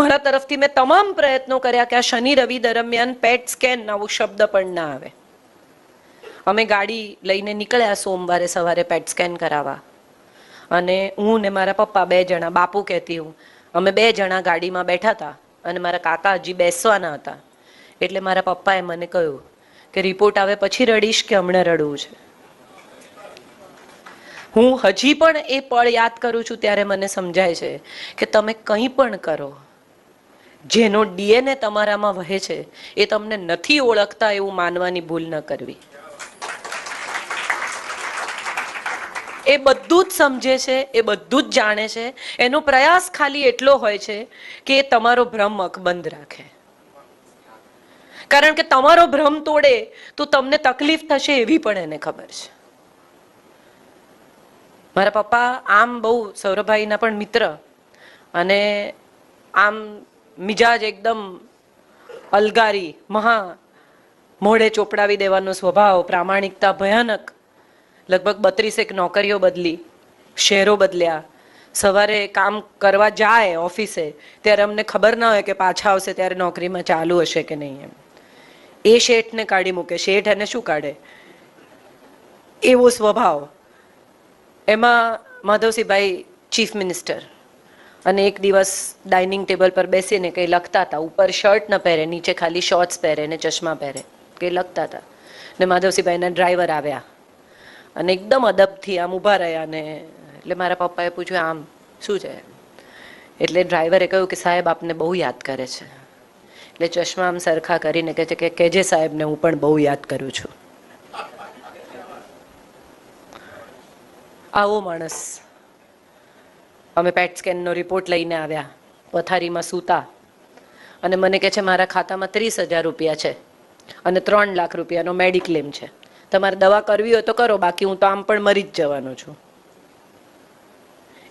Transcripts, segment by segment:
મારા તરફથી મેં તમામ પ્રયત્નો કર્યા કે આ શનિ રવિ દરમિયાન પેટ સ્કેન આવો શબ્દ પણ ના આવે. અમે ગાડી લઈને નીકળ્યા સોમવારે સવારે પેટ સ્કેન કરાવવા. અને હું ને મારા પપ્પા બે જણા, બાપુ કહેતી હું, અમે બે જણા ગાડીમાં બેઠા હતા અને મારા કાકા હજી બેસવાના હતા. એટલે મારા પપ્પાએ મને કહ્યું કે રિપોર્ટ આવે પછી રડીશ કે હમણાં રડવું છે. હું હજી પણ એ પળ યાદ કરું છું ત્યારે મને સમજાય છે કે તમે કંઈ પણ કરો. જેનો ડીએનએ તમારામાં વહે છે, એ તમને નથી ઓળખતા એવું માનવાની ભૂલ ન કરવી. એ બધું જ સમજે છે, એ બધું જ જાણે છે, એનો પ્રયાસ ખાલી એટલો હોય છે કે એ તમારો ભ્રમ અકબંધ રાખે. કારણ કે તમારો ભ્રમ તોડે તો તમને તકલીફ થશે એવી પણ એને ખબર છે. મારા પપ્પા આમ બહુ સૌરભભાઈના પણ મિત્ર અને આમ મિજાજ એકદમ અલગારી, મહા મોઢે ચોપડાવી દેવાનો સ્વભાવ, પ્રામાણિકતા ભયાનક. લગભગ બત્રીસેક નોકરીઓ બદલી શહેરો બદલ્યા. સવારે કામ કરવા જાય ઓફિસે, ત્યારે અમને ખબર ના હોય કે પાછા આવશે ત્યારે નોકરીમાં ચાલુ હશે કે નહીં એમ. એ શેઠને કાઢી મૂકે. શેઠ એને શું કાઢે? એવો સ્વભાવ. એમાં માધવસિંહભાઈ ચીફ મિનિસ્ટર. અને એક દિવસ ડાઇનિંગ ટેબલ પર બેસીને કંઈ લખતા હતા. ઉપર શર્ટ ન પહેરે, નીચે ખાલી શોર્ટ્સ પહેરે ને ચશ્મા પહેરે. કંઈ લખતા હતા. ને માધવસિંહભાઈના ડ્રાઈવર આવ્યા. અને એકદમ અદબથી આમ ઊભા રહ્યા ને એટલે મારા પપ્પાએ પૂછ્યું, આમ શું છે? એટલે ડ્રાઈવરે કહ્યું કે, સાહેબ, આપને બહુ યાદ કરે છે. એટલે ચશ્મા આમ સરખા કરીને કહે છે કે કેજે સાહેબને હું પણ બહુ યાદ કરું છું. આવો માણસ. અમે પેટ સ્કેનનો રિપોર્ટ લઈને આવ્યા. પથારીમાં સૂતા. અને મને કહે છે, મારા ખાતામાં ત્રીસ હજાર રૂપિયા છે અને ત્રણ લાખ રૂપિયાનો મેડિક્લેમ છે. તમારે દવા કરવી હોય તો કરો, બાકી હું તો આમ પણ મરી જ જવાનો છું.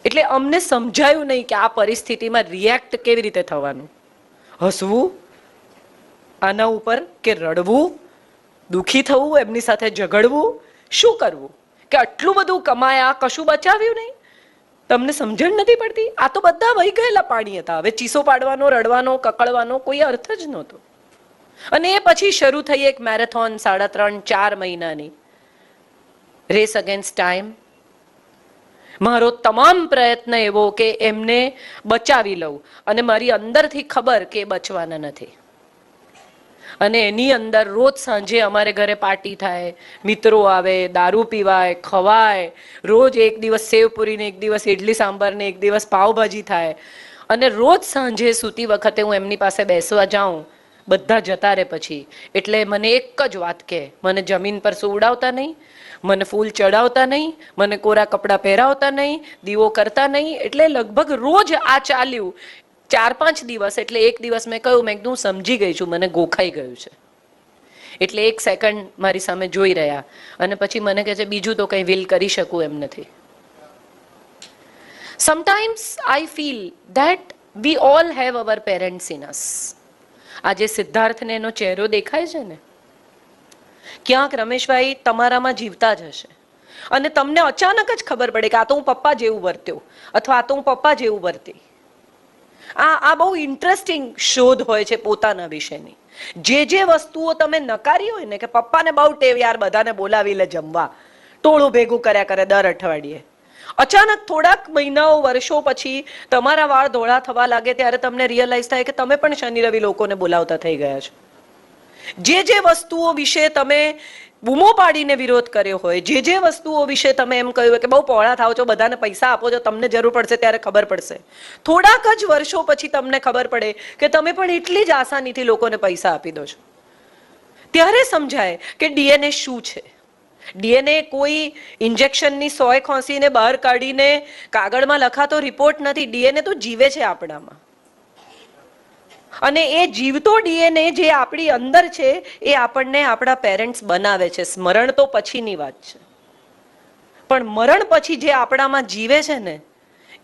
એટલે અમને સમજાયું નહીં કે આ પરિસ્થિતિમાં રિએક્ટ કેવી રીતે થવાનું. હસવું, આના ઉપર કે રડવું, દુઃખી થવું, એમની સાથે ઝઘડવું, શું કરવું? કે આટલું બધું કમાયા, કશું બચાવ્યું નહીં? તમને સમજણ નથી પડતી? આ તો બધા વહી ગયેલા પાણી હતા. હવે ચીસો પાડવાનો, રડવાનો, કકળવાનો કોઈ અર્થ જ નહોતો. અને એ પછી શરૂ થઈ એક મેરેથોન સાડા ત્રણ, ચાર મહિનાની. રેસ અગેન્સ્ટ ટાઈમ મારો તમામ પ્રયત્ન એવો કે એમને બચાવી લઉં. અને મારી અંદરથી ખબર કે બચવાના નથી. અને એની અંદર રોજ સાંજે અમારે ઘરે પાર્ટી થાય. મિત્રો આવે, દારૂ પીવાય, ખવાય. રોજ એક દિવસ સેવપુરીને એક દિવસ ઇડલી સાંભારને એક દિવસ પાવભાજી થાય. અને રોજ સાંજે સૂતી વખતે હું એમની પાસે બેસવા જાઉં, બધા જતા રહે પછી. એટલે મને એક જ વાત કે મને જમીન પર સુવડાવતા નહીં? મને ફૂલ ચડાવતા નહીં? મને કોરા કપડાં પહેરાવતા નહીં? દીવો કરતા નહીં? એટલે લગભગ રોજ આ ચાલ્યું. ચાર પાંચ દિવસ, એટલે એક દિવસ મેં કહ્યું, મેં કીધું સમજી ગઈ છું, મને ગોખાઈ ગયું છે. એટલે એક સેકન્ડ મારી સામે જોઈ રહ્યા. અને પછી મને કહે છે, બીજું તો કંઈ વિલ કરી શકું એમ નથી. Sometimes I feel that we all have our parents in us આજે સિદ્ધાર્થને એનો ચહેરો દેખાય છે ને? ક્યાંક રમેશભાઈ તમારામાં જીવતા જ હશે. અને તમને અચાનક જ ખબર પડે કે આ તો હું પપ્પા જેવું વર્ત્યો, અથવા આ તો હું પપ્પા જેવું વર્તી. આ આ બહુ ઇન્ટરેસ્ટિંગ શોધ હોય છે પોતાના વિશેની. જે જે વસ્તુઓ તમે નકારી હોય ને કે પપ્પાને બહુ ટેવ યાર, બધાને બોલાવી લે જમવા. ટોળું ભેગું કર્યા કરે દર અઠવાડિયે. અચાનક થોડાક મહિનાઓ, વર્ષો પછી તમારા વાળ ધોળા થવા લાગે ત્યારે તમને રિયલાઇઝ થાય કે તમે પણ શનિ રવિ લોકોને બોલાવતા થઈ ગયા છો. જે જે વસ્તુઓ વિશે તમે બૂમો પાડીને વિરોધ કર્યો હોય, જે જે વસ્તુઓ વિશે તમે એમ કહ્યું કે બહુ પહોળા થાવ છો, બધાને પૈસા આપો છો, તમને જરૂર પડશે ત્યારે ખબર પડશે. થોડાક જ વર્ષો પછી તમને ખબર પડે કે તમે પણ એટલી જ આસાનીથી લોકોને પૈસા આપી દો છો. ત્યારે સમજાય કે ડીએનએ શું છે? ડીએનએ કોઈ ઇન્જેક્શનની સોય ખોંસીને બહાર કાઢીને કાગળમાં લખાતો રિપોર્ટ નથી, ડીએનએ તો જીવે છે આપણામાં. અને એ જીવતો ડીએનએ જે આપણી અંદર છે, એ આપણને આપણા પેરેન્ટ્સ બનાવે છે. સ્મરણ તો પછીની વાત છે. પણ મરણ પછી જે આપણામાં જીવે છે ને,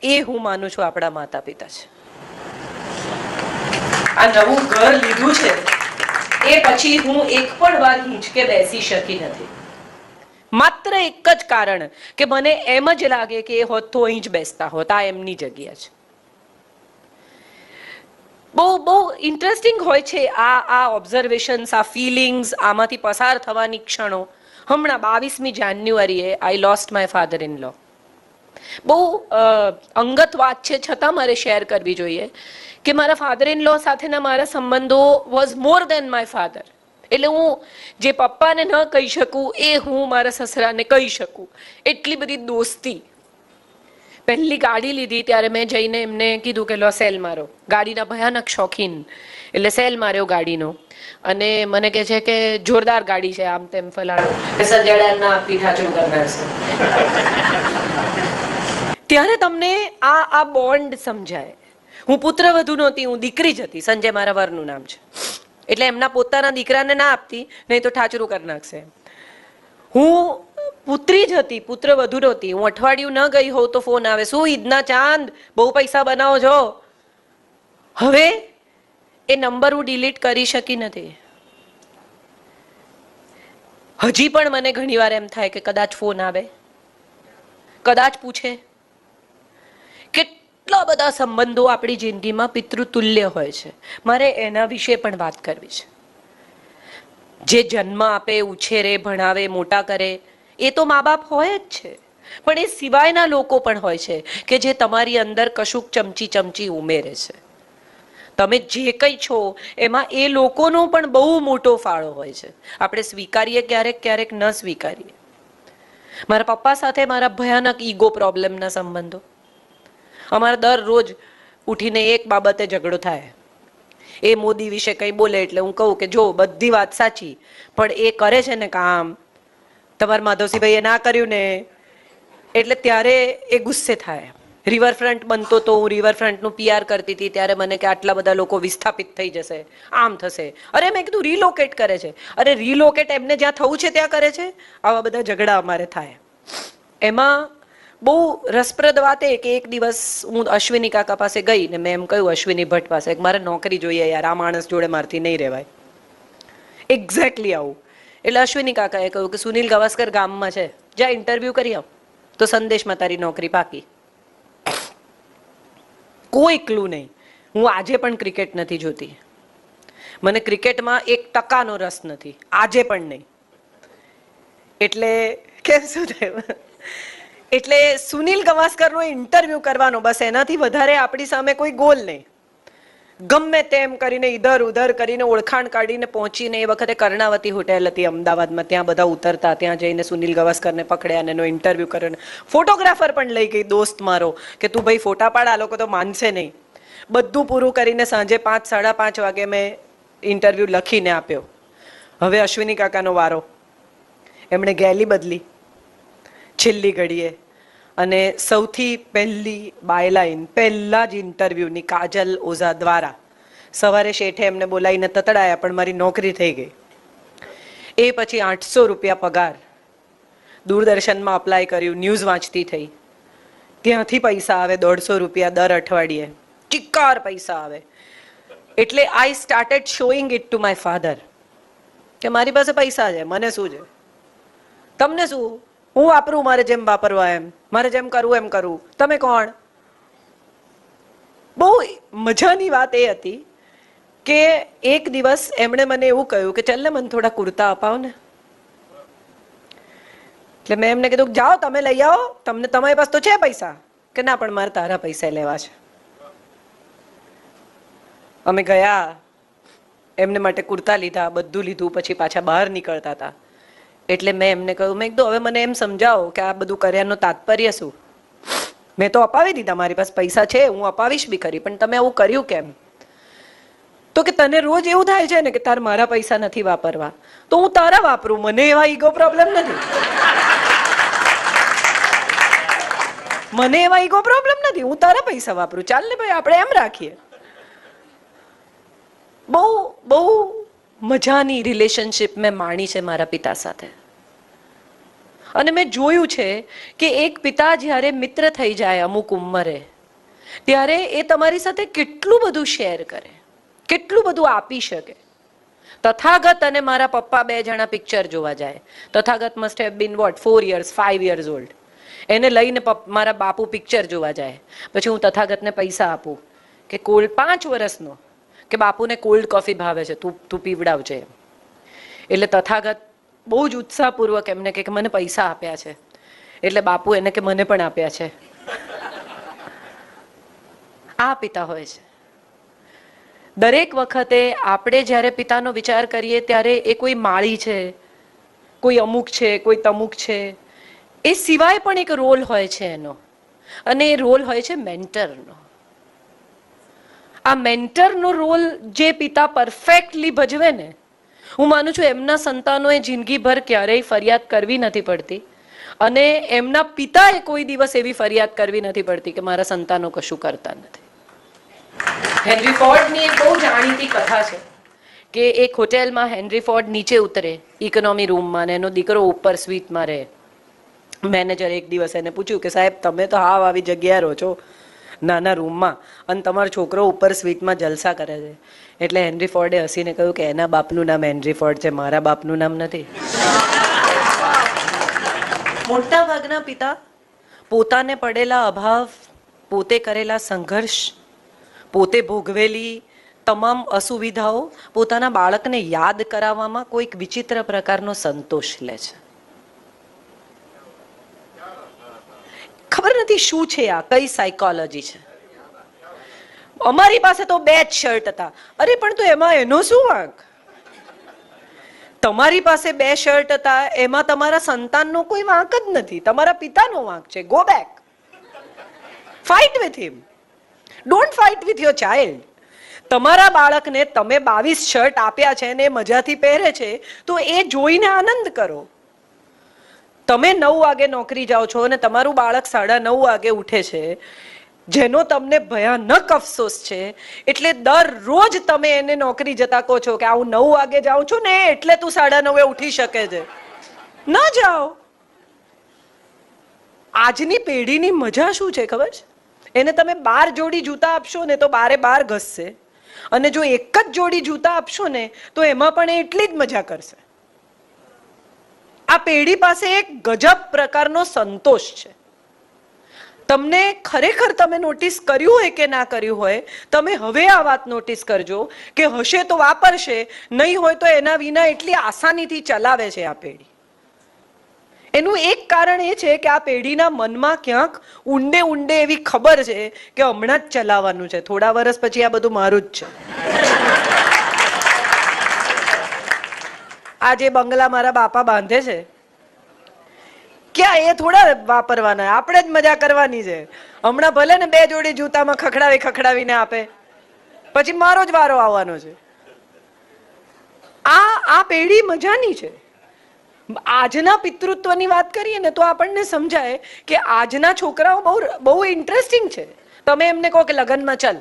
એ હું માનું છું આપણા માતા પિતા છે. આ નવું ઘર લીધું છે, એ પછી હું એક પણ વાર હિંચકે બેસી શકી નથી. માત્ર એક જ કારણ કે મને એમ જ લાગે કે એ હોત તો અહીં જ બેસતા હોત, આ એમની જગ્યા છે. બહુ બહુ ઇન્ટરેસ્ટિંગ હોય છે આ આ ઓબ્ઝર્વેશન્સ આ ફિલિંગ્સ આમાંથી પસાર થવાની ક્ષણો. હમણાં બાવીસમી જાન્યુઆરીએ I lost my father in law બહુ અંગત વાત છે, છતાં મારે શેર કરવી જોઈએ કે મારા ફાધર ઇન લો સાથેના મારા સંબંધો was more than my father એટલે હું જે પપ્પાને ન કહી શકું, એ હું મારા સસરાને કહી શકું. એટલી બધી દોસ્તી. પહેલી ગાડી લીધી ત્યારે મેં જઈને એમને કીધું કે લો સેલ મારો. ગાડીના ભયાનક શોખીન. એટલે સેલ માર્યો ગાડીનો. અને મને કહે છે કે જોરદાર ગાડી છે આમ તેમ ફલાણું. ત્યારે તમને આ આ બોન્ડ સમજાય. હું પુત્રવધુ નહોતી, હું દીકરી જ હતી. સંજય મારા વરનું નામ છે. એટલે એમના પોતાના દીકરાને ના આપતી, નહીં તો ઠાચરું કરી નાખશે. હું પુત્રી જ હતી, પુત્ર વધુ નહોતી. હું અઠવાડિયું ન ગઈ હોઉં તો ફોન આવે, શું ઈદના ચાંદ? બહુ પૈસા બનાવો છો? હવે એ નંબર હું ડિલીટ કરી શકી નથી. હજી પણ મને ઘણીવાર એમ થાય કે કદાચ ફોન આવે, કદાચ પૂછે. કેટલા બધા સંબંધો આપણી જિંદગીમાં પિતૃતુલ્ય હોય છે. મારે એના વિશે પણ વાત કરવી છે. જે જન્મ આપે, ઉછેરે, ભણાવે, મોટા કરે એ તો મા બાપ હોય જ છે. પણ એ સિવાયના લોકો પણ હોય છે કે જે તમારી અંદર કશુંક ચમચી ચમચી ઉમેરે છે. તમે જે કંઈ છો, એમાં એ લોકોનો પણ બહુ મોટો ફાળો હોય છે. આપણે સ્વીકારીએ ક્યારેક ક્યારેક ન સ્વીકારીએ. મારા પપ્પા સાથે મારા ભયાનક ઈગો પ્રોબ્લેમના સંબંધો. અમારા દરરોજ ઉઠીને એક બાબતે ઝઘડો થાય. એ મોદી વિશે કંઈ બોલે એટલે હું કહું કે જો, બધી વાત સાચી, પણ એ કરે છે ને કામ તમારા માધવસિંહભાઈએ ના કર્યું ને, એટલે ત્યારે એ ગુસ્સે થાય. રિવરફ્રન્ટ બનતો તો હું રિવરફ્રન્ટનું પીઆર કરતી હતી, ત્યારે મને કે આટલા બધા લોકો વિસ્થાપિત થઈ જશે. આમ થશે. અરે મેં કીધું રિલોકેટ કરે છે. અરે રિલોકેટ એમને જ્યાં થવું છે ત્યાં કરે છે. આવા બધા ઝઘડા અમારે થાય. એમાં બહુ રસપ્રદ વાત એ કે એક દિવસ હું અશ્વિની કાકા પાસે ગઈ ને મેં એમ કહ્યું, અશ્વિની ભટ્ટ પાસે મારે નોકરી જોઈએ યાર, આ માણસ જોડે મારથી નહીં રહેવાય. એક્ઝેક્ટલી આવું. એટલે અશ્વિની કાકાએ કહ્યું કે સુનિલ ગાવસ્કર ગામમાં છે. જ્યાં ઇન્ટરવ્યૂ કરી આવ. તો સંદેશમાં તારી નોકરી પાકી. કોઈ ક્લુ નહીં. હું આજે પણ ક્રિકેટ નથી જોતી. મને ક્રિકેટમાં એક ટકાનો રસ નથી. આજે પણ નહીં. એટલે કેમ શું થયું? એટલે સુનિલ ગવાસ્કરનો ઇન્ટરવ્યૂ કરવાનો બસ એનાથી વધારે આપણી સામે કોઈ ગોલ નહીં. ગમે તેમ કરીને ઇધર ઉધર કરીને ઓળખાણ કાઢીને પહોંચીને એ વખતે કર્ણાવતી હોટેલ હતી અમદાવાદમાં. ત્યાં બધા ઉતરતા, ત્યાં જઈને સુનિલ ગવાસ્કરને પકડ્યા અને એનો ઇન્ટરવ્યૂ કર્યો ફોટોગ્રાફર પણ લઈ ગઈ, દોસ્ત મારો, કે તું ભાઈ ફોટા પાડ, આ લોકો તો માનશે નહીં. બધું પૂરું કરીને સાંજે પાંચ, સાડા પાંચ વાગે મેં ઇન્ટરવ્યૂ લખીને આપ્યો. હવે અશ્વિની કાકાનો વારો. એમણે ગેલી બદલી. છેલ્લી ઘડીએ અને સૌથી પહેલી બાયલાઈન પહેલા જ ઇન્ટરવ્યૂની કાજલ ઓઝા દ્વારા. સવારે શેઠે એમને બોલાવીને તતડાયા, પણ મારી નોકરી થઈ ગઈ. એ પછી આઠસો રૂપિયા પગાર. દૂરદર્શનમાં અપ્લાય કર્યું ન્યૂઝ વાંચતી થઈ. ત્યાંથી પૈસા આવે દોઢસો રૂપિયા દર અઠવાડિયે. ચિક્કાર પૈસા આવે. એટલે I started showing it to my father કે મારી પાસે પૈસા છે, મને શું છે? તમને શું? હું વાપરું, મારે જેમ વાપરવા એમ. મારે જેમ કરવું એમ કરવું તમે કોણ? બહુ મજાની વાત એ હતી કે એક દિવસ એમણે મને એવું કહ્યું કે ચાલ મને થોડા કુર્તા અપાવો ને. એટલે મેં એમને કીધું જાઓ, તમે લઈ આવો. તમને તમારી પાસે તો છે પૈસા. કે ના, પણ મારે તારા પૈસા લેવા છે. અમે ગયા. એમને માટે કુર્તા લીધા, બધું લીધું, પછી પાછા બહાર નીકળતા હતા. એટલે મેં એમને કહ્યું, મેં કીધું, હવે મને એમ સમજાવો કે આ બધું કર્યાનું તાત્પર્ય શું? મેં તો અપાવી દીધા, મારી પાસે પૈસા છે, હું અપાવીશ બી ખરી, પણ તમે આવું કર્યું કેમ? તો કે, તને રોજ એવું થાય છે ને કે તાર મારા પૈસા નથી વાપરવા, તો હું તારા વાપરું, મને એવા ઈગો પ્રોબ્લેમ નથી. મને એવા ઈગો પ્રોબ્લેમ નથી, હું તારા પૈસા વાપરું. ચાલ ને ભાઈ, આપણે એમ રાખીએ. બહુ બહુ મજાની રિલેશનશિપ મેં માણી છે મારા પિતા સાથે. અને મેં જોયું છે કે એક પિતા જ્યારે મિત્ર થઈ જાય અમુક ઉંમરે, ત્યારે એ તમારી સાથે કેટલું બધું શેર કરે, કેટલું બધું આપી શકે. તથાગત અને મારા પપ્પા બે જણા પિક્ચર જોવા જાય. Tathagat must have been what four years five years old એને લઈને મારા બાપુ પિક્ચર જોવા જાય. પછી હું તથાગતને પૈસા આપું કે કોલ પાંચ વર્ષનો કે બાપુને કોલ્ડ કોફી ભાવે છે, તું તું પીવડાવજે. એટલે તથાગત બહુ જ ઉત્સાહપૂર્વક એમને કે મને પૈસા આપ્યા છે. એટલે બાપુ એને કે, મને પણ આપ્યા છે. આ પિતા હોય છે. દરેક વખતે આપણે જ્યારે પિતાનો વિચાર કરીએ ત્યારે એ કોઈ માળી છે, કોઈ અમુક છે, કોઈ તમુક છે. એ સિવાય પણ એક રોલ હોય છે એનો. અને એ રોલ હોય છે મેન્ટરનો. આ મેન્ટરનો રોલ જે પિતા પરફેક્ટલી ભજવે ને, હું માનું છું એમના સંતાનોએ જિંદગીભર ક્યારેય ફરિયાદ કરવી નથી પડતી. અને એમના પિતાએ કોઈ દિવસ એવી ફરિયાદ કરવી નથી પડતી કે મારા સંતાનો કશું કરતા નથી. હેનરી ફોર્ડની એક બહુ જાણીતી કથા છે કે એક હોટેલમાં હેનરી ફોર્ડ નીચે ઉતરે, ઇકોનોમી રૂમમાં ને એનો દીકરો ઉપર સ્વીટમાં રહે. મેનેજર એક દિવસ એને પૂછ્યું કે સાહેબ, તમે તો હાવ આવી જગ્યાએ રહો છો. નાના રૂમમાં અને તમારો છોકરો ઉપર સ્વીટમાં જલસા કરે છે. એટલે હેનરી ફોર્ડે હસીને કહ્યું કે એના બાપનું નામ હેનરી ફોર્ડ છે, મારા બાપનું નામ નથી. મોટા ભાગના પિતા પોતાને પડેલા અભાવ, પોતે કરેલા સંઘર્ષ, પોતે ભોગવેલી તમામ અસુવિધાઓ પોતાના બાળકને યાદ કરાવવામાં કોઈક વિચિત્ર પ્રકારનો સંતોષ લે છે. ખબર નથી શું છે આ, કઈ સાયકોલોજી છે? અમારી પાસે તો બે જ શર્ટ હતા. અરે, પણ તો એમાં એનો શું વાંક? તમારી પાસે બે શર્ટ હતા, એમાં તમારા સંતાનનો કોઈ વાંક જ નથી. તમારા પિતાનો વાંક છે. Go back fight with him don't fight with your child તમારા બાળકને તમે બાવીસ શર્ટ આપ્યા છે ને એ મજાથી પહેરે છે, તો એ જોઈને આનંદ કરો. તમે નવ વાગે નોકરી જાઓ છો અને તમારું બાળક સાડા નવ વાગે ઉઠે છે, જેનો તમને ભયાનક અફસોસ છે, એટલે દરરોજ તમે એને નોકરી જતા કહો છો કે, આ હું નવ વાગે જાઉં છું ને, એટલે તું સાડા નવે ઉઠી શકે છે. ન જાઓ. આજની પેઢીની મજા શું છે ખબર છે? એને તમે બાર જોડી જૂતા આપશો ને તો બારે બાર ઘસશે. અને જો એક જ જોડી જૂતા આપશો ને, તો એમાં પણ એ એટલી જ મજા કરશે. આ પેઢી પાસે એક ગજબ પ્રકારનો સંતોષ છે. તમને ખરેખર તમે નોટિસ કર્યું હોય કે ના કર્યું હોય, તમે હવે આ વાત નોટિસ કરજો કે હશે તો વાપરશે, નહીં હોય તો એના વિના એટલી આસાનીથી ચલાવે છે આ પેઢી. એનું એક કારણ એ છે કે આ પેઢીના મનમાં ક્યાંક ઊંડે ઊંડે એવી ખબર છે કે હમણાં જ ચલાવવાનું છે, થોડા વર્ષ પછી આ બધું મારું જ છે. આ જે બંગલા મારા બાપા બાંધે છે, ક્યાં એ થોડા વાપરવાના, આપણે જ મજા કરવાની છે. હમણાં ભલે ને બે જોડી જૂતામાં ખખડાવી ખખડાવીને આપે, પછી મારો જ વારો આવવાનો છે. આ આ પેઢી મજાની છે. આજના પિતૃત્વની વાત કરીએ ને તો આપણને સમજાય કે આજના છોકરાઓ બહુ બહુ ઇન્ટરેસ્ટિંગ છે. તમે એમને કહો કે લગ્નમાં ચાલ,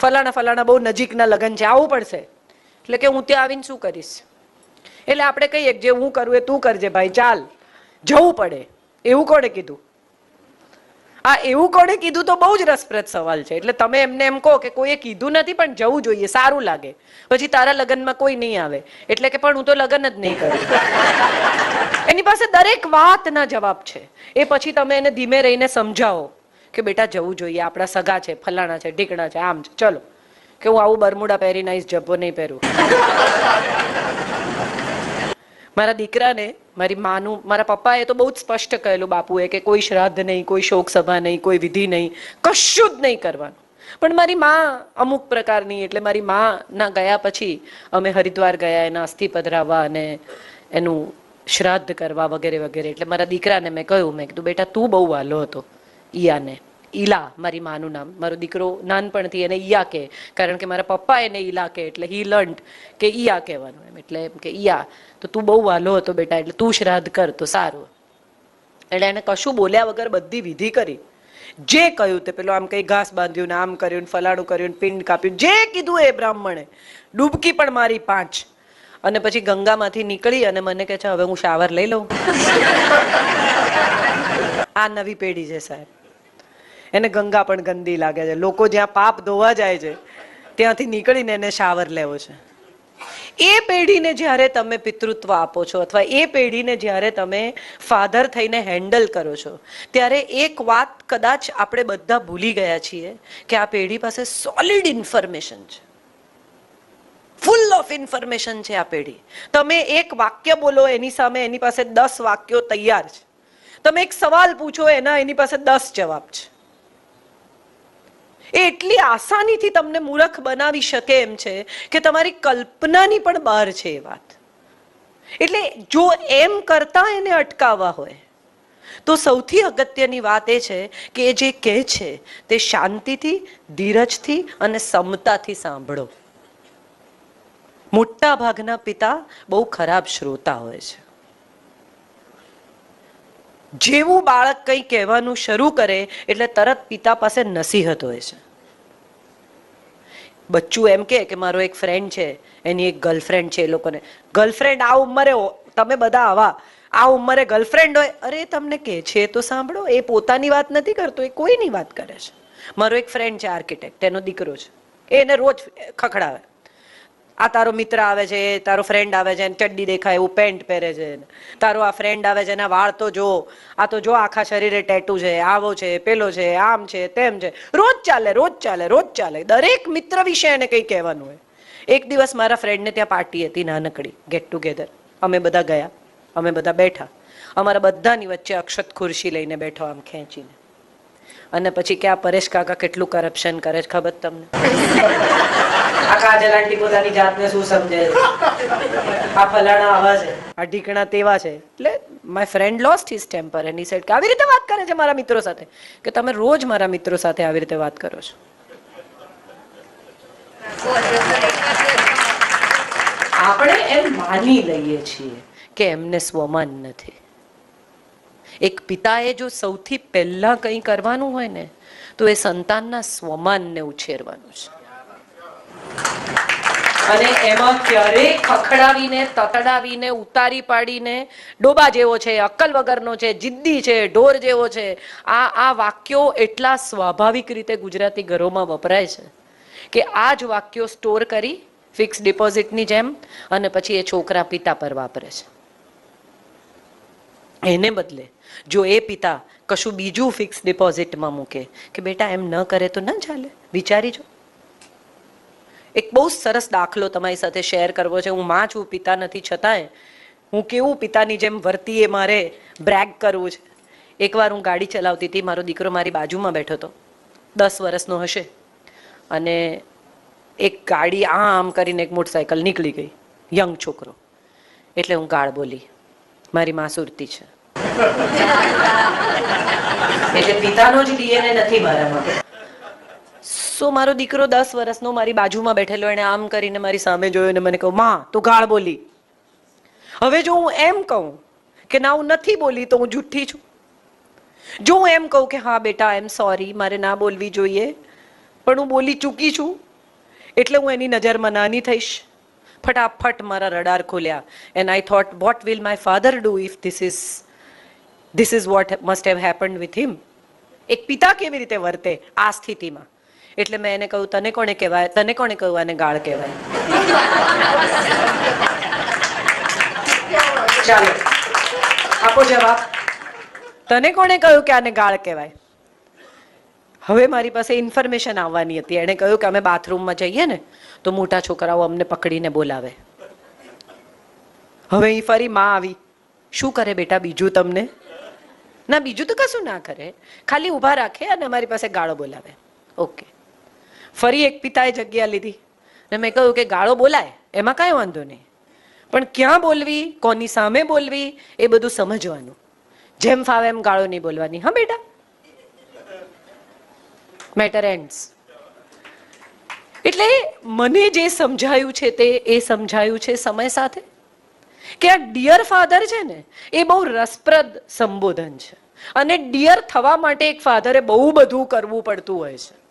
ફલાણા ફલાણા બહુ નજીકના લગ્ન છે, આવવું પડશે. એટલે કે હું ત્યાં આવીને શું કરીશ? એટલે આપણે કહીએ જે હું કરું એ તું કરજે ભાઈ, ચાલ. જવું પડે. એવું કોણે કીધું? આ એવું કોણે કીધું તો બહુ જ રસપ્રદ સવાલ છે. એટલે તમે એમને એમ કહો કે કોઈએ કીધું નથી પણ જવું જોઈએ, સારું લાગે. પછી તારા લગ્નમાં કોઈ નહીં આવે. એટલે કે પણ હું તો લગ્ન જ નહીં કરું. એની પાસે દરેક વાતના જવાબ છે. એ પછી તમે એને ધીમે રહીને સમજાવો કે બેટા જવું જોઈએ, આપણા સગા છે, ફલાણા છે, ઢીકણા છે, આમ છે. ચલો. કે હું આવું બરમુડા પહેરીને આવીશ જબ્બો નહીં પહેરું. મારા દીકરાને, મારી માનું, મારા પપ્પાએ તો બહુ જ સ્પષ્ટ કહેલું બાપુએ કે કોઈ શ્રાદ્ધ નહીં, કોઈ શોક સભા નહીં, કોઈ વિધિ નહીં, કશું જ નહીં કરવાનું. પણ મારી માં અમુક પ્રકારની, એટલે મારી ના ગયા પછી અમે હરિદ્વાર ગયા, એના અસ્થિ પધરાવવા અને એનું શ્રાદ્ધ કરવા વગેરે વગેરે. એટલે મારા દીકરાને મેં કહ્યું, મેં કીધું, બેટા, તું બહુ વાલો હતો, ઈયાને. ઈલા મારી માનું નામ. મારો દીકરો નાનપણથી એને ઈયા કહે. કારણ કે મારા પપ્પા એને ઈલા કહે, એટલે હી લર્ન્ટ કે ઈયા કહેવાનું એમ. એટલે એમ કે ઈયા. તો તું બહુ વાલો હતો બેટા, એટલે તું શ્રાદ્ધ કર, તો સારું. એટલે એને કશું બોલ્યા વગર બધી વિધિ કરી. જે કહ્યું તે પેલો આમ કઈ ઘાસ બાંધ્યું ને આમ કર્યું ને ફલાણું કર્યું ને પિંડ કાપ્યું જે કીધું એ બ્રાહ્મણે. ડૂબકી પણ મારી પાંચ. અને પછી ગંગામાંથી નીકળી અને મને કહે છે, હવે હું શાવર લઈ લઉં. આ નવી પેઢી છે સાહેબ. એને ગંગા પણ ગંદી લાગે છે. લોકો જ્યાં પાપ ધોવા જાય છે, ત્યાંથી નીકળીને એને શાવર લેવો છે. એ પેઢીને જ્યારે તમે પિતૃત્વ આપો છો અથવા એ પેઢીને જ્યારે તમે ફાધર થઈને હેન્ડલ કરો છો, ત્યારે એક વાત કદાચ આપણે બધા ભૂલી ગયા છીએ કે આ પેઢી પાસે સોલિડ ઇન્ફોર્મેશન છે. ફૂલ ઓફ ઇન્ફોર્મેશન છે આ પેઢી. તમે એક વાક્ય બોલો, એની સામે એની પાસે દસ વાક્યો તૈયાર છે. તમે એક સવાલ પૂછો, એના એની પાસે દસ જવાબ છે. એ એટલી આસાનીથી તમને મૂર્ખ બનાવી શકે એમ છે કે તમારી કલ્પનાની પણ બહાર છે એ વાત. એટલે જો એમ કરતા એને અટકાવવા હોય, તો સૌથી અગત્યની વાત એ છે કે એ જે કહે છે તે શાંતિથી, ધીરજથી અને સમતાથી સાંભળો. મોટા ભાગના પિતા બહુ ખરાબ શ્રોતા હોય છે. જેવું બાળક કંઈ કહેવાનું શરૂ કરે, એટલે તરત પિતા પાસે નસીહત હોય છે. બચ્ચું એમ કે કે મારો એક ફ્રેન્ડ છે, એની એક ગર્લફ્રેન્ડ છે એ લોકોને ગર્લફ્રેન્ડ આ ઉંમરે તમે બધા આવા, આ ઉંમરે ગર્લફ્રેન્ડ હોય. અરે તમને કે છે તો સાંભળો, એ પોતાની વાત નથી કરતો, એ કોઈની વાત કરે છે. મારો એક ફ્રેન્ડ છે આર્કિટેક્ટ એનો દીકરો છે એને રોજ ખખડાવે. આ તારો મિત્ર આવે છે, તારો ફ્રેન્ડ આવે છે ચડ્ડી દેખાય, એવું પેન્ટ પહેરે છે તારો આ ફ્રેન્ડ આવે છે, એના વાળ તો જો, આ તો જો આખા શરીરે ટેટુ છે, આવો છે, પેલો છે, આમ છે, તેમ છે. રોજ ચાલે રોજ ચાલે રોજ ચાલે. દરેક મિત્ર વિશે એને કંઈ કહેવાનું હોય. એક દિવસ મારા ફ્રેન્ડને ત્યાં પાર્ટી હતી નાનકડી ગેટ ટુગેધર અમે બધા ગયા, અમે બધા બેઠા. અમારા બધાની વચ્ચે અક્ષત ખુરશી લઈને બેઠો આમ ખેંચીને. અને પછી કે આ પરેશ કાકા કેટલું કરપ્શન કરે છે ખબર તમને? આ કાજલ આંટી પોતાની જાતને શું સમજે આ ફલાણા આવા છે. આ ઢીકણા તેવા છે. એટલે my friend lost his temper any side કે આવી રીતે વાત કરે છે મારા મિત્રો સાથે? કે તમે રોજ મારા મિત્રો સાથે આવી રીતે વાત કરો છો. આપણે એમ માની લઈએ છીએ કે એમને સ્વમાન નથી. એક પિતાએ જો સૌથી પહેલા કંઈ કરવાનું હોય ને તો એ સંતાનના સ્વમાનને ઉછેરવાનું છે. અને એમાં ક્યારેય ખખડાવીને, તતડાવીને, ઉતારી પાડીને, ડોબા જેવો છે, અક્કલ વગરનો છે, જિદ્દી છે, ઢોર જેવો છે, આ આ વાક્યો એટલા સ્વાભાવિક રીતે ગુજરાતી ઘરોમાં વપરાય છે કે આ જ વાક્યો સ્ટોર કરી ફિક્સ ડિપોઝિટની જેમ અને પછી એ છોકરા પિતા પર વાપરે છે. એને બદલે જો એ પિતા કશું બીજું ફિક્સ ડિપોઝિટમાં મૂકે કે બેટા એમ ન કરે તો ન ચાલે, વિચારી જો. એક બહુ સરસ દાખલો તમારી સાથે શેર કરવો છે. હું માં છું, પિતા નથી, છતાંય હું કેવું પિતાની જેમ વર્તી એ મારે બ્રેગ કરવું છે. એકવાર હું ગાડી ચલાવતી હતી, મારો દીકરો મારી બાજુમાં બેઠો હતો. દસ વર્ષનો હશે અને એક ગાડી આમ કરીને એક મોટરસાયકલ નીકળી ગઈ, યંગ છોકરો. એટલે હું ગાળ બોલી, મારી માં સુરતી છે. એટલે પિતાનો જ ડીએનએ નથી મારામાં સો મારો દીકરો દસ વર્ષનો મારી બાજુમાં બેઠેલો એને આમ કરીને મારી સામે જોયો ને મને કહું, માં, તું ગાળ બોલી. હવે જો હું એમ કહું કે ના, હું નથી બોલી તો હું જુઠ્ઠી છું. જો હું એમ કહું કે, હા, બેટા એમ સોરી મારે ના બોલવી જોઈએ, પણ હું બોલી ચૂકી છું, એટલે હું એની નજરમાં નાની થઈશ. ફટાફટ મારા રડાર ખોલ્યા. And I thought what will my father do if this is this is what must have happened with him એક પિતા કેવી રીતે વર્તે આ સ્થિતિમાં? એટલે મેં એને કહ્યું, તને કોણે કહેવાય? તને કોણે કહ્યું આને ગાળ કહેવાય? ચાલો, આપો જવાબ. તને કોણે કહ્યું કે આને ગાળ કહેવાય? હવે મારી પાસે ઇન્ફોર્મેશન આવવાની હતી. એણે કહ્યું કે અમે બાથરૂમમાં જઈએ ને, તો મોટા છોકરાઓ અમને પકડીને બોલાવે. હવે અહીં ફરી માં આવી. શું કરે બેટા, બીજું તમને? ના, બીજું તો કશું ના કરે. ખાલી ઊભા રાખે અને અમારી પાસે ગાળો બોલાવે. ઓકે. ફરી એક પિતાએ જગ્યા લીધી. ને મેં કહ્યું કે ગાળો બોલાય, એમાં કાંઈ વાંધો નહીં. પણ ક્યાં બોલવી, કોની સામે બોલવી, એ બધું સમજવાનું. જેમ ફાવે એમ ગાળો નહીં બોલવાની. હા, બેટા? મેટર એન્ડ્સ એટલે મને જે સમજાયું છે તે એ સમજાયું છે સમય સાથે. કે આ ડિયર ફાધર છે ને, એ બહુ રસપ્રદ સંબોધન છે. અને ડિયર થવા માટે એક ફાધરે બહુ બધું કરવું પડતું હોય છે.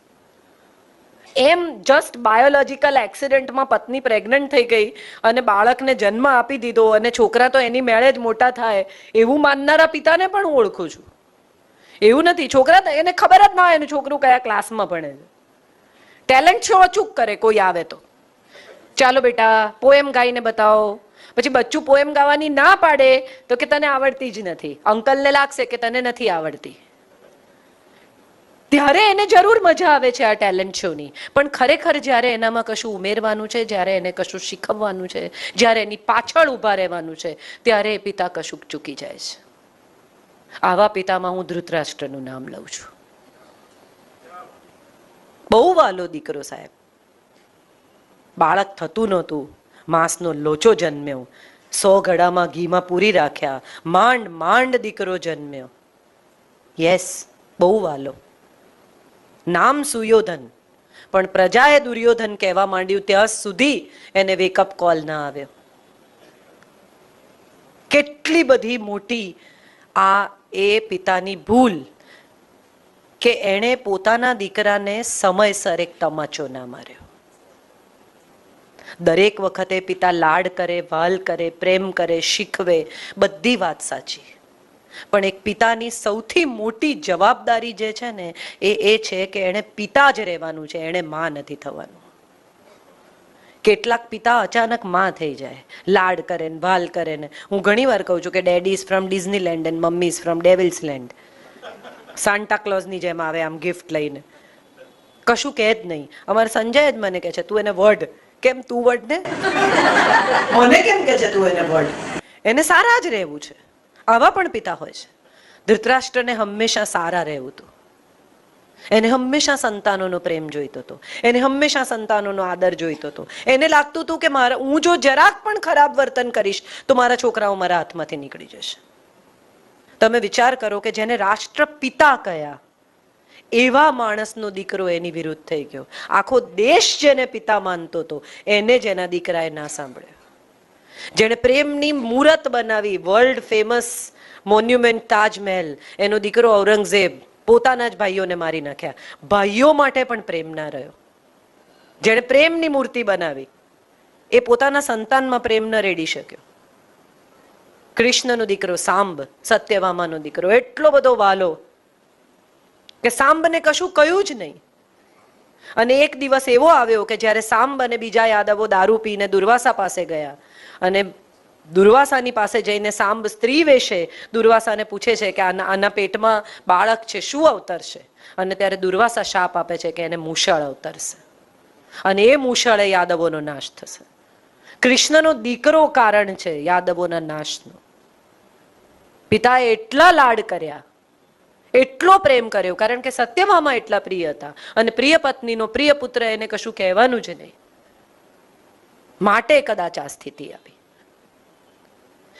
એમ જસ્ટ બાયોલોજીકલ એક્સિડન્ટમાં પત્ની પ્રેગ્નન્ટ થઈ ગઈ અને બાળકને જન્મ આપી દીધો અને છોકરા તો એની મેળે જ મોટા થાય, એવું માનનારા પિતાને પણ હું ઓળખું છું. એવું નથી, છોકરા એને ખબર જ ના હોય એનું છોકરું કયા ક્લાસમાં ભણે છે. ટેલેન્ટ શો અચૂક કરે, કોઈ આવે તો. ચાલો બેટા પોએમ ગાઈને બતાવો. પછી બચ્ચું પોએમ ગાવાની ના પાડે, તો કે તને આવડતી જ નથી. અંકલને લાગશે કે તને નથી આવડતી. ત્યારે એને જરૂર મજા આવે છે આ ટેલેન્ટ શોની પણ ખરેખર જ્યારે એનામાં કશું ઉમેરવાનું છે, જ્યારે એને કશું શીખવવાનું છે, જ્યારે એની પાછળ ઊભા રહેવાનું છે, ત્યારે એ પિતા કશુંક ચૂકી જાય છે. આવા પિતામાં હું ધૃતરાષ્ટ્રનું નામ લઉં છું. બહુ વાલો દીકરો સાહેબ. બાળક થતું નહોતું, માંસનો લોચો જન્મ્યો, સો ઘડામાં ઘીમાં પૂરી રાખ્યા, માંડ માંડ દીકરો જન્મ્યો. યસ બહુ વાલો. નામ સુયોધન. પણ પ્રજાએ દુર્યોધન કહેવા માંડ્યું, ત્યાં સુધી એને વેકઅપ કોલ ના આવ્યો. કેટલી બધી મોટી આ એ પિતાની ભૂલ કે એણે પોતાના દીકરાને સમયસર એક તમાચો ના માર્યો. દરેક વખતે પિતા લાડ કરે, વાલ કરે, પ્રેમ કરે, શીખવે, બધી વાત સાચી. પણ એક પિતાની સૌથી મોટી જવાબદારી જે છે ને એ એ છે કે એણે પિતા જ રહેવાનું છે એણે માં નથી થવાનું. કેટલાક પિતા અચાનકમાં થઈ જાય. લાડ કરે ને વાલ કરે ને. હું ઘણી વાર કહું છું કે daddy is from Disneyland and mummy is from devil's land Santa ક્લોઝની જેમ આવે આમ ગિફ્ટ લઈને. કશું કહે જ નહીં. અમારે સંજય જ મને કહે છે તું એને વર્ડ કેમ તું વર્ડ ને? મને કેમ કહે છે તું એને વર્ડ એને સારા જ રહેવું છે. આવા પણ પિતા હોય છે. ધૃતરાષ્ટ્રને હંમેશા સારા રહેવું હતું એને હંમેશા સંતાનોનો પ્રેમ જોઈતો હતો એને હંમેશા સંતાનોનો આદર જોઈતો હતો એને લાગતું હતું કે મારા, હું જો જરાક પણ ખરાબ વર્તન કરીશ, તો મારા છોકરાઓ મારા હાથમાંથી નીકળી જશે. તમે વિચાર કરો કે જેને રાષ્ટ્રપિતા કયા, એવા માણસનો દીકરો એની વિરુદ્ધ થઈ ગયો. આખો દેશ જેને પિતા માનતો હતો એને જેના દીકરાએ ના સાંભળ્યો. જેણે પ્રેમની મૂરત બનાવી વર્લ્ડ ફેમસ મોન્યુમેન્ટ તાજમહેલ. એનો દીકરો ઔરંગઝેબ પોતાના જ ભાઈઓને મારી નાખ્યા. ભાઈઓ માટે પણ પ્રેમ ના રહ્યો. જેણે પ્રેમની મૂર્તિ બનાવી, એ પોતાના સંતાનમાં પ્રેમ ન રેડી શક્યો. કૃષ્ણનો દીકરો સાંબ સત્યવામાનો દીકરો, એટલો બધો વાલો કે સાંબને કશું કહ્યું જ નહીં. અને એક દિવસ એવો આવ્યો કે જ્યારે સાંબ અને બીજા યાદવો દારૂ પીને દુર્વાસા પાસે ગયા અને દુર્વાસાની પાસે જઈને સાંબ સ્ત્રી વેશે, દુર્વાસાને પૂછે છે કે આના આના પેટમાં બાળક છે, શું અવતરશે અને ત્યારે દુર્વાસા શાપ આપે છે કે એને મૂષળ અવતરશે. અને એ મૂષળે યાદવોનો નાશ થશે. કૃષ્ણનો દીકરો કારણ છે યાદવોના નાશનો. પિતાએ એટલા લાડ કર્યા એટલો પ્રેમ કર્યો, કારણ કે સત્યભામા એટલા પ્રિય હતા. અને પ્રિય પત્નીનો, પ્રિય પુત્ર એને કશું કહેવાનું જ નહીં. માટે કદાચ આ સ્થિતિ આવી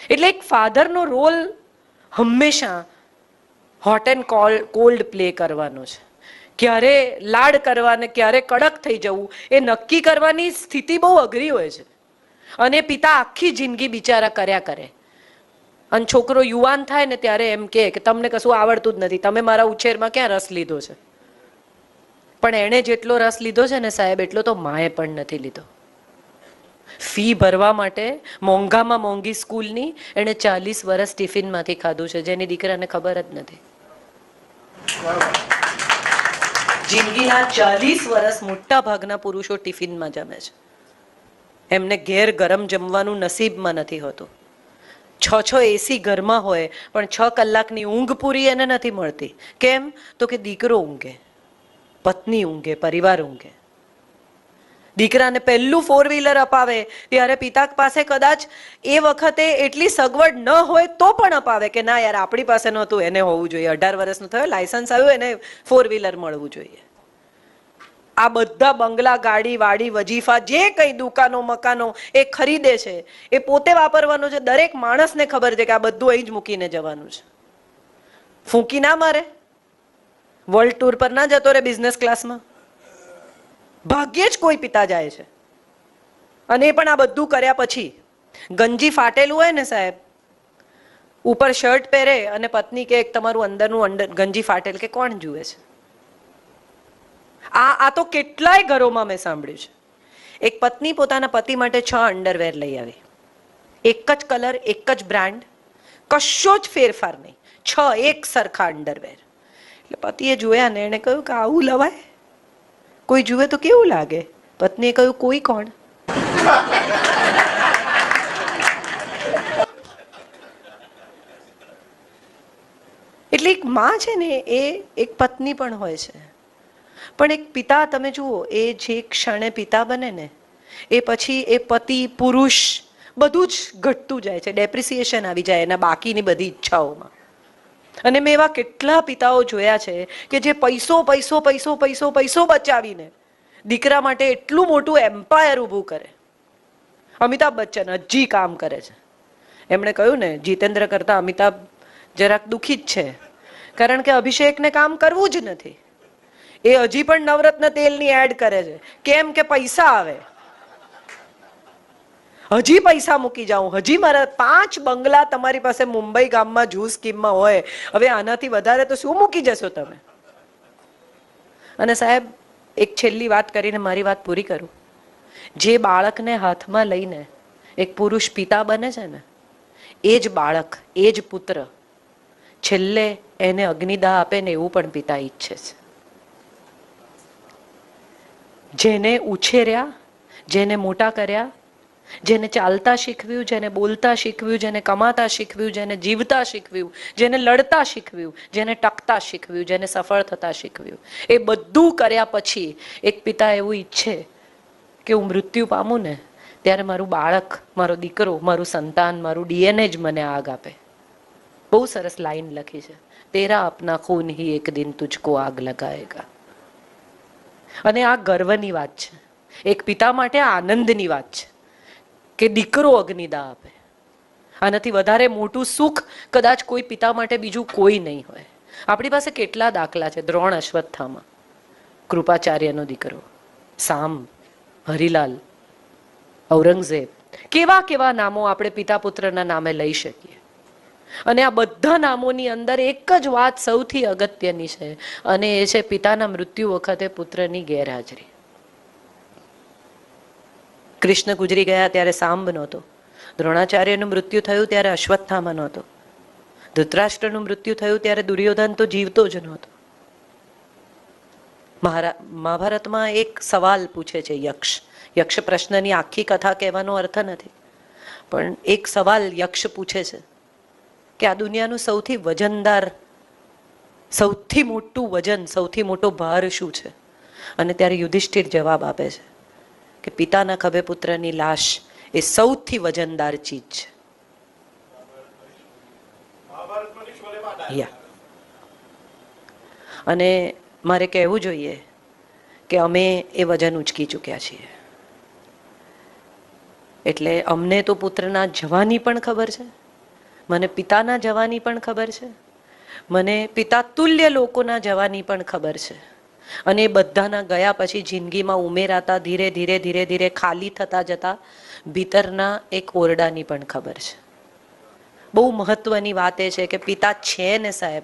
એટલે એક ફાધરનો રોલ હંમેશા hot and cold cold play કરવાનો છે. ક્યારે લાડ કરવાને ક્યારે કડક થઈ જવું, એ નક્કી કરવાની સ્થિતિ બહુ અઘરી હોય છે. અને પિતા આખી જિંદગી બિચારા કર્યા કરે. અને છોકરો યુવાન થાય ને ત્યારે એમ કહે કે તમને કશું આવડતું જ નથી. તમે મારા ઉછેરમાં ક્યાં રસ લીધો છે? પણ એણે જેટલો રસ લીધો છે ને સાહેબ, એટલો તો માએ પણ નથી લીધો. ફી ભરવા માટે મોંઘામાં મોંઘી સ્કૂલની એણે ચાલીસ વર્ષ ટિફિનમાંથી ખાધું છે, જેની દીકરાને ખબર જ નથી. જિંદગીના ચાલીસ વર્ષ મોટા ભાગના પુરુષો ટિફિનમાં જમે છે. એમને ઘેર ગરમ જમવાનું નસીબમાં નથી હોતું. છ છ એસી ઘરમાં હોય, પણ છ કલાકની ઊંઘ પૂરી એને નથી મળતી. કેમ? તો કે દીકરો ઊંઘે, પત્ની ઊંઘે, પરિવાર ઊંઘે. દીકરાને પહેલું ફોર વ્હીલર અપાવે, ત્યારે પિતા પાસે કદાચ એ વખતે એટલી સગવડ ન હોય તો પણ અપાવે કે ના યાર, આપણી પાસે નહોતું, એને હોવું જોઈએ. અઢાર વર્ષનું થયો લાયસન્સ આવ્યું, એને ફોર વ્હીલર મળવું જોઈએ. આ બધા બંગલા, ગાડી, વાડી, વજીફા, જે કંઈ દુકાનો, મકાનો એ ખરીદે છે, એ પોતે વાપરવાનું છે. દરેક માણસને ખબર છે કે આ બધું અહીં જ મૂકીને જવાનું છે. ફૂંકી ના મારે. વર્લ્ડ ટૂર પર ના જતો રે બિઝનેસ ક્લાસમાં ભાગ્યે જ કોઈ પિતા જાય છે. અને એ પણ આ બધું કર્યા પછી. ગંજી ફાટેલું હોય ને સાહેબ, ઉપર શર્ટ પહેરે અને પત્ની કે તમારું અંદરનું અંડર, ગંજી ફાટેલ કે કોણ જુએ છે? આ આ તો કેટલાય ઘરોમાં મેં સાંભળ્યું છે. એક પત્ની પોતાના પતિ માટે છ અંડરવેર લઈ આવી. એક જ કલર એક જ બ્રાન્ડ કશો જ ફેરફાર નહીં. છ એક સરખા અંડરવેર એટલે પતિએ જોયા ને એણે કહ્યું કે આવું લવાય? કોઈ જુએ તો કેવું લાગે? પત્નીએ કહ્યું, કોઈ કોણ? એટલે એક માં છે ને એ એક પત્ની પણ હોય છે. પણ એક પિતા, તમે જુઓ, એ જે ક્ષણે પિતા બને ને, એ પછી એ પતિ, પુરુષ, બધું જ ઘટતું જાય છે. ડેપ્રિસિએશન આવી જાય એના બાકીની બધી ઈચ્છાઓમાં. અને મેં એવા કેટલા પિતાઓ જોયા છે કે જે પૈસો પૈસો પૈસો પૈસો પૈસો બચાવીને દીકરા માટે એટલું મોટું એમ્પાયર ઊભું કરે. અમિતાભ બચ્ચન હજી કામ કરે છે. એમણે કહ્યું ને, જીતેન્દ્ર કરતા અમિતાભ જરાક દુઃખી જ છે. કારણ કે અભિષેકને કામ કરવું જ નથી. એ હજી પણ નવરત્ન તેલની એડ કરે છે. કેમ કે પૈસા આવે. હજી પૈસા મૂકી જાઉં. હજી મારા પાંચ બંગલા તમારી પાસે મુંબઈ ગામમાં જૂ સ્કીમમાં હોય. હવે આનાથી વધારે તો શું મૂકી જશો તમે? અને સાહેબ, એક છેલ્લી વાત કરીને મારી વાત પૂરી કરું. જે બાળકને હાથમાં લઈને એક પુરુષ પિતા બને છે ને, એ જ બાળક, એ જ પુત્ર, છેલ્લે એને અગ્નિદાહ આપે ને એવું પણ પિતા ઈચ્છે છે. જેને ઉછેર્યા, જેને મોટા કર્યા, જેને ચાલતા શીખવ્યું, જેને બોલતા શીખવ્યું, જેને કમાતા શીખવ્યું, જેને જીવતા શીખવ્યું, જેને લડતા શીખવ્યું, જેને ટકતા શીખવ્યું, જેને સફળ થતા શીખવ્યું. એ બધું કર્યા પછી એક પિતા એવું ઈચ્છે કે હું મૃત્યુ પામું ને, ત્યારે મારું બાળક, મારો દીકરો, મારું સંતાન, મારું ડીએનએ જ મને આગ આપે. બહુ સરસ લાઈન લખી છે. તેરા અપના ખૂન હી એક દિન તુજકો આગ લગાએગા. અને આ ગર્વની વાત છે. એક પિતા માટે આનંદની વાત છે કે દીકરો અગ્નિદા આપે. આનાથી વધારે મોટું સુખ કદાચ કોઈ પિતા માટે બીજું કોઈ નહીં હોય. આપણી પાસે કેટલા દાખલા છે? દ્રોણ અશ્વત્થામાં, કૃપાચાર્યનો દીકરો, સામ, હરિલાલ, ઔરંગઝેબ. કેવા કેવા નામો આપણે પિતા પુત્રના નામે લઈ શકીએ? અને આ બધા નામોની અંદર એક જ વાત સૌથી અગત્યની છે. અને એ છે પિતાના મૃત્યુ વખતે પુત્રની ગેરહાજરી. કૃષ્ણ ગુજરી ગયા ત્યારે સાંબ નહોતો. દ્રોણાચાર્યનું મૃત્યુ થયું ત્યારે અશ્વત્થામાં નહોતો. ધૃતરાષ્ટ્રનું મૃત્યુ થયું ત્યારે દુર્યોધન તો જીવતો જ નહોતો. મહાભારતમાં એક સવાલ પૂછે છે યક્ષ. યક્ષ પ્રશ્નની આખી કથા કહેવાનો અર્થ નથી. પણ એક સવાલ યક્ષ પૂછે છે. કે આ દુનિયાનું સૌથી વજનદાર, સૌથી મોટું વજન, સૌથી મોટો ભાર શું છે? અને ત્યારે યુધિષ્ઠિર જવાબ આપે છે કે પિતાના ખભે પુત્રની લાશ એ સૌથી વજનદાર ચીજ છે. અને મારે કહેવું જોઈએ કે અમે એ વજન ઉચકી ચૂક્યા છીએ. એટલે અમને તો પુત્રના જવાની પણ ખબર છે. મને પિતાના જવાની પણ ખબર છે. મને પિતા તુલ્ય લોકોના જવાની પણ ખબર છે. અને એ બધાના ગયા પછી જિંદગીમાં ઉમેરાતા ધીરે ધીરે ધીરે ધીરે ખાલી થતા જતા ભીતરના એક ઓરડાની પણ ખબર છે. બહુ મહત્વની વાત એ છે કે પિતા છે ને સાહેબ,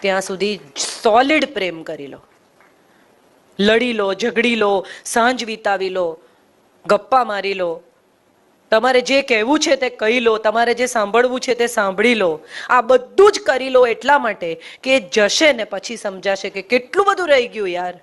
ત્યાં સુધી સોલિડ પ્રેમ કરી લો. લડી લો, ઝઘડી લો, સાંજ વિતાવી લો, ગપ્પા મારી લો તમારે જે કહેવું છે તે કહી લો, તમારે જે સાંભળવું છે તે સાંભળી લો. આ બધું જ કરી લો એટલા માટે કે જશે ને પછી સમજાશે કે કેટલું બધું રહી ગયું યાર.